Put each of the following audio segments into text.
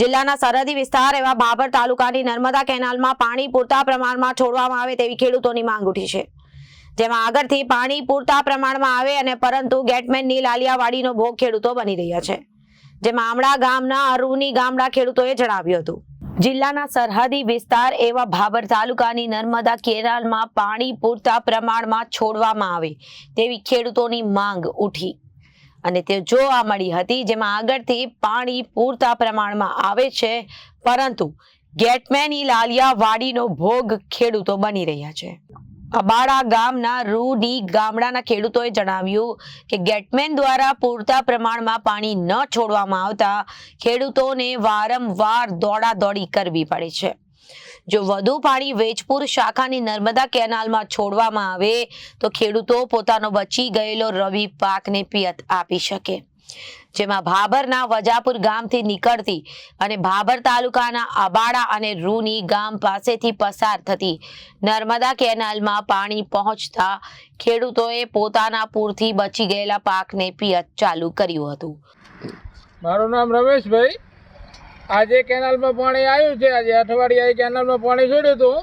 જિલ્લાના સરહદી વિસ્તાર એવા બાબર તાલુકાની નર્મદા કેનાલમાં પાણી પૂરતા પ્રમાણમાં છોડવામાં આવે તેવી ખેડૂતોની માંગ ઉઠી છે. જેમાં આગળથી પાણી પૂરતા પ્રમાણમાં આવે અને પરંતુ ગેટમેનની લાલિયાવાડીનો ભોગ ખેડૂતો બની રહ્યા છે. જેમાં આમળા ગામના અરુની ગામડા ખેડૂતોએ જણાવ્યું હતું. જિલ્લાના સરહદી વિસ્તાર એવા ભાબર તાલુકાની નર્મદા કેનાલમાં પાણી પૂરતા પ્રમાણમાં છોડવામાં આવે તેવી ખેડૂતોની માંગ ઉઠી. અને તે જોવા મળી હતી, જેમાં આગળથી પાણી પૂરતા પ્રમાણમાં આવે છે, પરંતુ ગેટમેની લાલિયા વાડીનો ભોગ ખેડૂતો બની રહ્યા છે. અબાડા ગામના રૂડી ગામડાના ખેડૂતોએ જણાવ્યું કે ગેટમેન દ્વારા પૂરતા પ્રમાણમાં પાણી ન છોડવામાં આવતા ખેડૂતોને વારંવાર દોડાદોડી કરવી પડે છે. જો વધુ પાણી વેજપુર શાખાની નર્મદા કેનાલમાં છોડવામાં આવે, તો ખેડૂતો પોતાનો બચી ગયેલો રવિ પાકને પિયત આપી શકે. જેમાં ભાભરના વજાપુર ગામથી નીકળતી અને ભાભર તાલુકાના અબાડા અને રૂની ગામ પાસેથી પસાર થતી નર્મદા કેનાલમાં પાણી પહોંચતા ખેડૂતોએ પોતાના પૂરથી બચી ગયેલા પાકને પિયત ચાલુ કર્યું હતું. મારું નામ રમેશભાઈ. આજે કેનાલમાં પાણી આવ્યું છે. આજે અઠવાડિયા કેનાલમાં પાણી છોડ્યું હતું.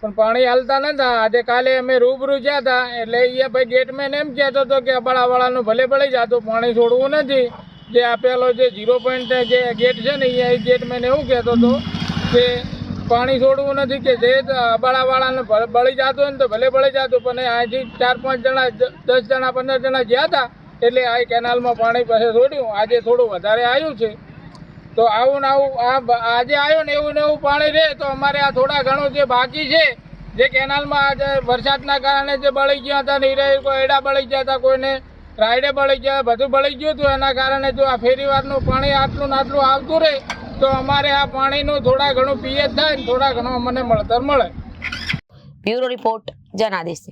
પણ પાણી હાલતા નતા. આજે કાલે અમે રૂબરૂ ગયા હતા, એટલે એ ભાઈ ગેટમેન એમ કહેતો હતો કે અબાળાવાળાનું ભલે ભલે જાતું પાણી છોડવું નથી. જે આપેલો જે ઝીરો પોઈન્ટ જે ગેટ છે ને એ ગેટમેન એવું કહેતો હતો કે પાણી છોડવું નથી કે જે અબાળાવાળાને બળી જતું હોય ને તો ભલે બળી જતું, પણ અહીંથી ચાર પાંચ જણા દસ જણા, પંદર જણા ગયા હતા, એટલે આ કેનાલમાં પાણી પાસે છોડ્યું. આજે થોડું વધારે આવ્યું છે. તો આવું ને આવું, આ આજે આવ્યું ને એવું ને એવું પાણી રહે તો અમારે આ થોડા ઘણું જે બાકી છે, જે કેનાલમાં આજે વરસાદના કારણે જે બળી ગયા હતા નીરે કોઈ એડા બળી ગયા હતા, કોઈને રાયડે બળી ગયા, બધું બળી ગયું હતું, એના કારણે જો આ ફેરીવારનું પાણી આટલું ને આટલું આવતું રહે તો અમારે આ પાણીનું થોડા ઘણું પીએચ થાય ને થોડા ઘણું અમને મળતર મળે. Bureau report Janadesh.